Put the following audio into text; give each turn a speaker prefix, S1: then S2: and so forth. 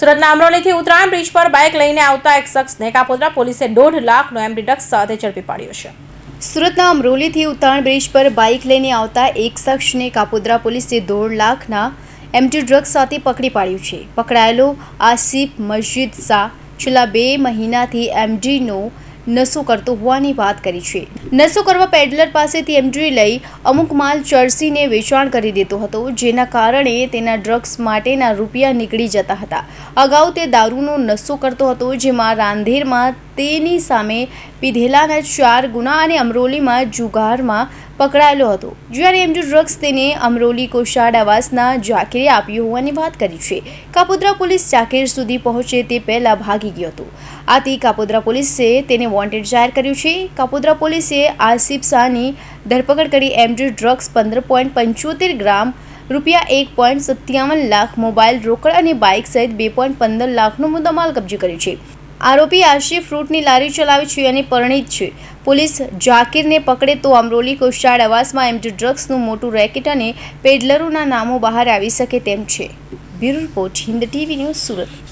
S1: સુરતના અમરોલીથી ઉત્તરાયણ બ્રિજ પર બાઇક લઈને આવતા એક શખ્સને કાપોદ્રા પોલીસે દોઢ લાખનો એમડી ડ્રગ્સ સાથે ઝડપી પાડ્યો છે.
S2: સુરતના અમરોલીથી ઉત્તરાયણ બ્રિજ પર બાઇક લઈને આવતા એક શખ્સને કાપોદ્રા પોલીસે દોઢ લાખના એમટી ડ્રગ્સ સાથે પકડી પાડ્યું છે. પકડાયેલો આસિફ મસ્જિદ શાહ છેલ્લા બે મહિનાથી એમડીનો નશો કરતો હોવાની વાત કરી છે. નશો કરવા પેડલર પાસેથી એમટ્રી લઈ અમુક માલ ચર્સીને વેચાણ કરી દેતો હતો, જેના કારણે તેના ડ્રગ્સ માટેના રૂપિયા નીકળી જતા હતા. અગાઉ તે દારૂનો નશો કરતો હતો, જેમાં રાંધેરમાં તેની સામે પીધેલાના ચાર ગુના અને અમરોલીમાં જુગારમાં પકડાયેલો હતો. જ્યારે એમડી ડ્રગ્સ તેને અમરોલી કોશાડ આવાસના જાકીરે આપ્યું હોવાની વાત કરી છે. કાપોદ્રા પોલીસ જાકીર સુધી પહોંચે તે પહેલા ભાગી ગયો હતો. આથી કાપોદ્રા પોલીસે તેને વોન્ટેડ જાહેર કર્યું છે. કાપોદ્રા પોલીસે આસિફ શાહની ધરપકડ કરી એમડી ડ્રગ્સ પંદર પોઈન્ટ પંચોતેર ગ્રામ રૂપિયા એક પોઈન્ટ સત્યાવન લાખ મોબાઈલ રોકડ અને બાઇક સહિત બે પોઈન્ટ પંદર લાખનો મુદ્દામાલ કબજે કર્યો છે. આરોપી આશિફ ફ્રૂટની લારી ચલાવે છે અને પરિણીત છે. પોલીસ જાકીરને પકડે તો અમરોલી કોશાળ આવાસમાં એમટી ડ્રગ્સનું મોટું રેકેટ અને પેડલરોના નામો બહાર આવી શકે તેમ છે. Bureau report Hind TV news Surat.